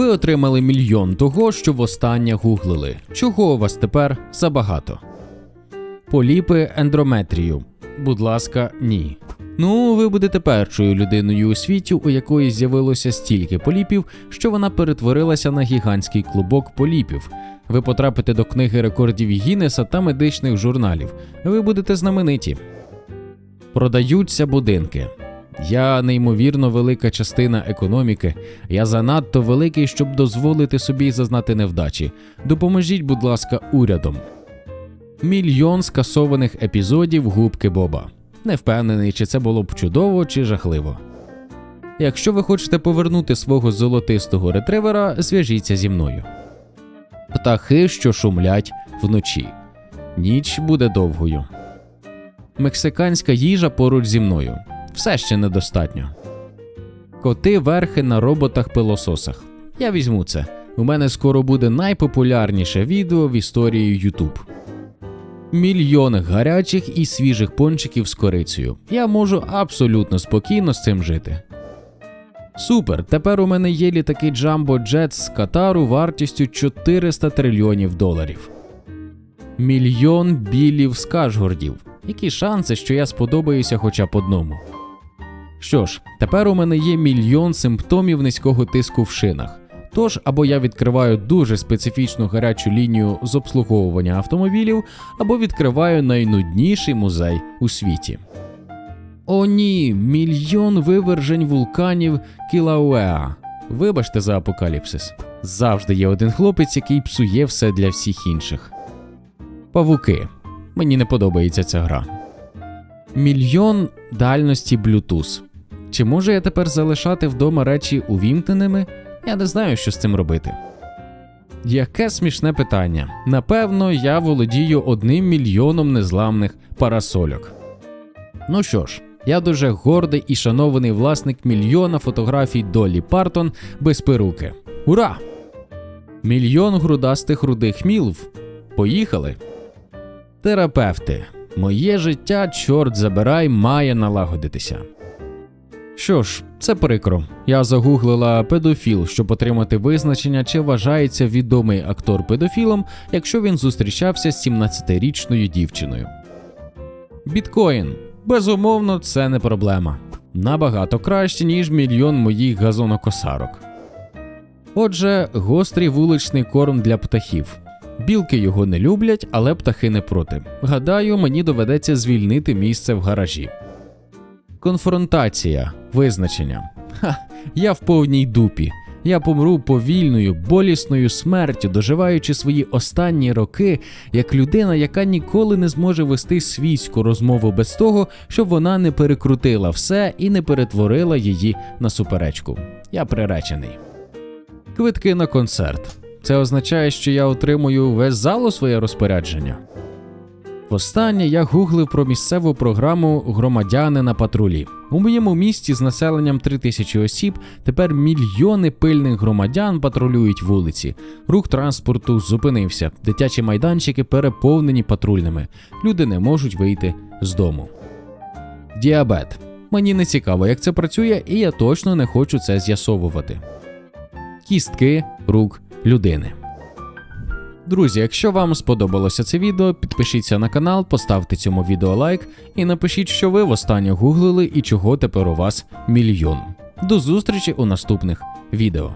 Ви отримали мільйон того, що востаннє гуглили. Чого у вас тепер забагато? Поліпи ендрометрію. Будь ласка, ні. Ну, ви будете першою людиною у світі, у якої з'явилося стільки поліпів, що вона перетворилася на гігантський клубок поліпів. Ви потрапите до книги рекордів Гіннеса та медичних журналів. Ви будете знамениті. Продаються будинки. Я неймовірно велика частина економіки. Я занадто великий, щоб дозволити собі зазнати невдачі. Допоможіть, будь ласка, урядом. Мільйон скасованих епізодів губки Боба. Не впевнений, чи це було б чудово чи жахливо. Якщо ви хочете повернути свого золотистого ретривера, зв'яжіться зі мною. Птахи, що шумлять вночі. Ніч буде довгою. Мексиканська їжа поруч зі мною. Все ще недостатньо. Коти верхи на роботах-пилососах. Я візьму це. У мене скоро буде найпопулярніше відео в історії YouTube. Мільйон гарячих і свіжих пончиків з корицею. Я можу абсолютно спокійно з цим жити. Супер! Тепер у мене є літаки Jumbo Jet з Катару вартістю 400 трильйонів доларів. Мільйон білів з Кашгордів. Які шанси, що я сподобаюся хоча б одному? Що ж, тепер у мене є мільйон симптомів низького тиску в шинах. Тож, або я відкриваю дуже специфічну гарячу лінію з обслуговування автомобілів, або відкриваю найнудніший музей у світі. О ні, мільйон вивержень вулканів Кілауеа. Вибачте за апокаліпсис. Завжди є один хлопець, який псує все для всіх інших. Павуки. Мені не подобається ця гра. Мільйон дальності Bluetooth. Чи можу я тепер залишати вдома речі увімкненими? Я не знаю, що з цим робити. Яке смішне питання. Напевно, я володію одним мільйоном незламних парасольок. Ну що ж, я дуже гордий і шанований власник мільйона фотографій Долі Партон без перуки. Ура! Мільйон грудастих рудих мілв. Поїхали. Терапевти. Моє життя, чорт забирай, має налагодитися. Що ж, це прикро. Я загуглила педофіл, щоб отримати визначення, чи вважається відомий актор педофілом, якщо він зустрічався з 17-річною дівчиною. Біткоін. Безумовно, це не проблема. Набагато краще, ніж мільйон моїх газонокосарок. Отже, гострий вуличний корм для птахів. Білки його не люблять, але птахи не проти. Гадаю, мені доведеться звільнити місце в гаражі. Конфронтація, визначення. Ха, я в повній дупі. Я помру повільною, болісною смертю, доживаючи свої останні роки, як людина, яка ніколи не зможе вести свійську розмову без того, щоб вона не перекрутила все і не перетворила її на суперечку. Я приречений. Квитки на концерт. Це означає, що я отримую весь зал у своє розпорядження. Востаннє я гуглив про місцеву програму Громадяни на патрулі. У моєму місті з населенням 3000 осіб тепер мільйони пильних громадян патрулюють вулиці. Рух транспорту зупинився, дитячі майданчики переповнені патрульними. Люди не можуть вийти з дому. Діабет. Мені не цікаво, як це працює, і я точно не хочу це з'ясовувати. Кістки рук людини. Друзі, якщо вам сподобалося це відео, підпишіться на канал, поставте цьому відео лайк і напишіть, що ви востаннє гуглили і чого тепер у вас мільйон. До зустрічі у наступних відео.